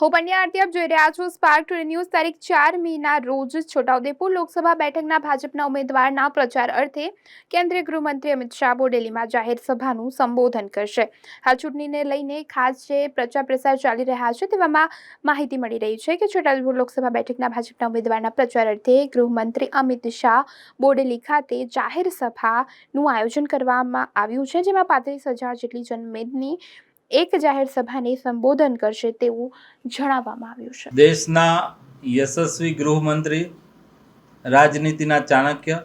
હું પંડ્યા આરતી આપ જોઈ રહ્યા છો સ્પાર્ક ટુડે ન્યૂઝ તારીખ ચાર મેના રોજ છોટાઉદેપુર લોકસભા બેઠકના ભાજપના ઉમેદવારના પ્રચાર અર્થે કેન્દ્રીય ગૃહમંત્રી અમિત શાહ બોડેલીમાં જાહેર સભાનું સંબોધન કરશે. હાલ ચૂંટણીને લઈને ખાસ જે પ્રચાર પ્રસાર ચાલી રહ્યા છે તેવામાં માહિતી મળી રહી છે કે છોટાઉદેપુર લોકસભા બેઠકના ભાજપના ઉમેદવારના પ્રચાર અર્થે ગૃહમંત્રી અમિત શાહ બોડેલી ખાતે જાહેર સભાનું આયોજન કરવામાં આવ્યું છે, જેમાં પાંત્રીસ હજાર જેટલી જનમેદની એક જાહેર સભાને સંબોધન કરશે તેવું જણાવવામાં આવ્યું છે. દેશના યશસ્વી ગૃહમંત્રી, રાજનીતિના ચાણક્ય,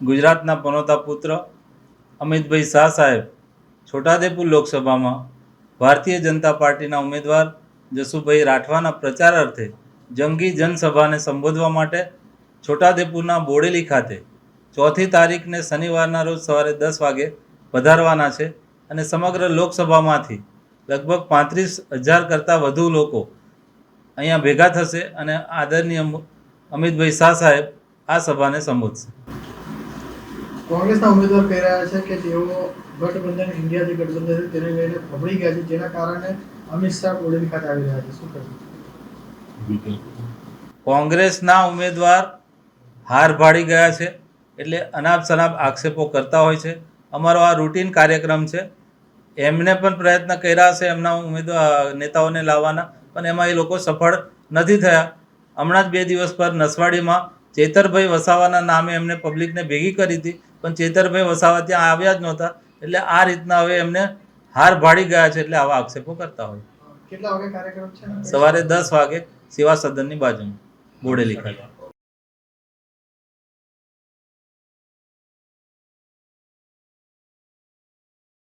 ગુજરાતના પનોતા પુત્ર, અમિતભાઈ શાહ સાહેબ છોટાદેપુર લોકસભામાં ભારતીય જનતા પાર્ટીના ઉમેદવાર જસુભાઈ રાઠવાના પ્રચાર અર્થે જંગી જનસભાને સંબોધવા માટે છોટાદેપુરના બોડેલી ખાતે ચોથી તારીખને શનિવારના રોજ સવારે દસ વાગે પધારવાના છે. અને સમગ્ર લોકસભામાંથી લગભગ પાંત્રીસ હજાર કરતાં વધુ લોકો અહીંયા ભેગા થશે અને આદરણીય અમિતભાઈ શાહ સાહેબ આ સભાને સંબોધશે. કોંગ્રેસના ઉમેદવાર કહી રહ્યા છે કે તેઓ ગઠબંધન ઇન્ડિયા જે ગઠબંધન છે તેને લઈને ફફડી ગયા છે જેના કારણે અમિત શાહ બોડેલી ખાતે આવી રહ્યા છે. શું કહ્યું કોંગ્રેસના ઉમેદવાર હાર ભાડી ગયા છે એટલે અનાપ શનાપ આક્ષેપો કરતા હોય છે. અમારો આ રૂટીન કાર્યક્રમ છે. એમને પણ પ્રયત્ન કર્યા છે એમના ઉમેદવાર નેતાઓને લાવવાના પણ એમાં એ લોકો સફળ નથી થયા. હમણાં જ બે દિવસ પર નસવાડીમાં ચેતરભાઈ વસાવાના નામે એમને પબ્લિકને ભેગી કરી હતી પણ ચેતરભાઈ વસાવા ત્યાં આવ્યા જ નહોતા એટલે આ રીતના હવે એમને હાર ભાડી ગયા છે એટલે આવા આક્ષેપો કરતા હોય. કેટલા વાગે કાર્યક્રમ છે? સવારે દસ વાગે સેવા સદનની બાજુમાં બોડેલી ખાતે.